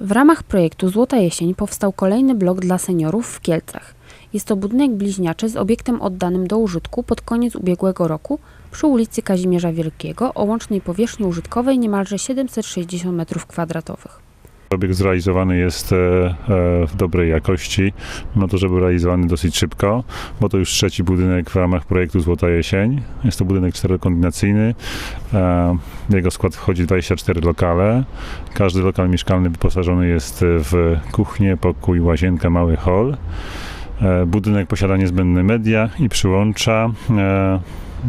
W ramach projektu Złota Jesień powstał kolejny blok dla seniorów w Kielcach. Jest to budynek bliźniaczy z obiektem oddanym do użytku pod koniec ubiegłego roku przy ulicy Kazimierza Wielkiego o łącznej powierzchni użytkowej niemalże 760 m2. Obiekt zrealizowany jest e, e, w dobrej jakości, mimo to, że był realizowany dosyć szybko, bo to już trzeci budynek w ramach projektu Złota Jesień. Jest to budynek czterokondygnacyjny. E, W jego skład wchodzi 24 lokale. Każdy lokal mieszkalny wyposażony jest w kuchnię, pokój, łazienkę, mały hol. E, Budynek posiada niezbędne media i przyłącza. E,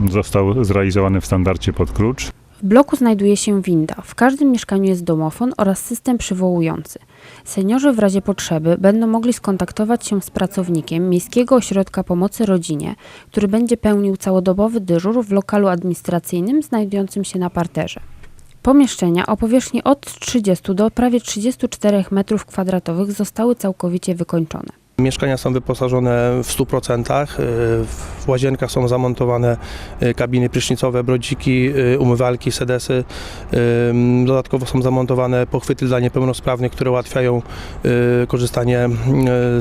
Został zrealizowany w standardzie pod klucz. W bloku znajduje się winda. W każdym mieszkaniu jest domofon oraz system przywołujący. Seniorzy w razie potrzeby będą mogli skontaktować się z pracownikiem Miejskiego Ośrodka Pomocy Rodzinie, który będzie pełnił całodobowy dyżur w lokalu administracyjnym znajdującym się na parterze. Pomieszczenia o powierzchni od 30 do prawie 34 m2 zostały całkowicie wykończone. Mieszkania są wyposażone w 100%. y, W łazienkach są zamontowane y, kabiny prysznicowe, brodziki, y, umywalki, sedesy. Dodatkowo są zamontowane pochwyty dla niepełnosprawnych, które ułatwiają korzystanie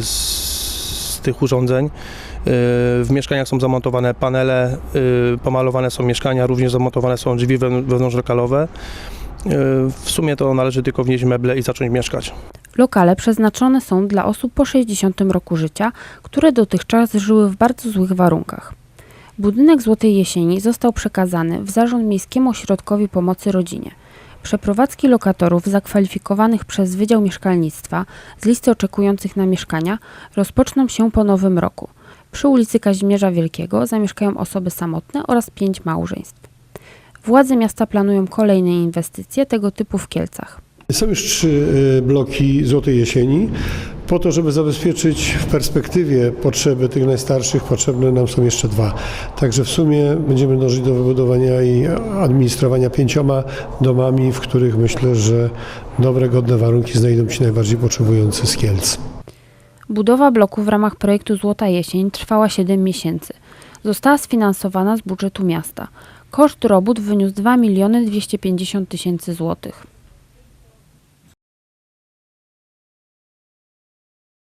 z, tych urządzeń. W mieszkaniach są zamontowane panele, pomalowane są mieszkania, również zamontowane są drzwi wewn- wewnątrzlokalowe. W sumie to należy tylko wnieść meble i zacząć mieszkać. Lokale przeznaczone są dla osób po 60 roku życia, które dotychczas żyły w bardzo złych warunkach. Budynek Złotej Jesieni został przekazany w zarząd Miejskiemu Ośrodkowi Pomocy Rodzinie. Przeprowadzki lokatorów zakwalifikowanych przez Wydział Mieszkalnictwa z listy oczekujących na mieszkania rozpoczną się po nowym roku. Przy ulicy Kazimierza Wielkiego zamieszkają osoby samotne oraz pięć małżeństw. Władze miasta planują kolejne inwestycje tego typu w Kielcach. Są już trzy e, bloki Złotej Jesieni. Po to, żeby zabezpieczyć w perspektywie potrzeby tych najstarszych, potrzebne nam są jeszcze dwa. Także w sumie będziemy dążyć do wybudowania i administrowania pięcioma domami, w których myślę, że dobre, godne warunki znajdą ci najbardziej potrzebujący z Kielc. Budowa bloku w ramach projektu Złota Jesień trwała 7 miesięcy. Została sfinansowana z budżetu miasta. Koszt robót wyniósł 2 250 tysięcy złotych.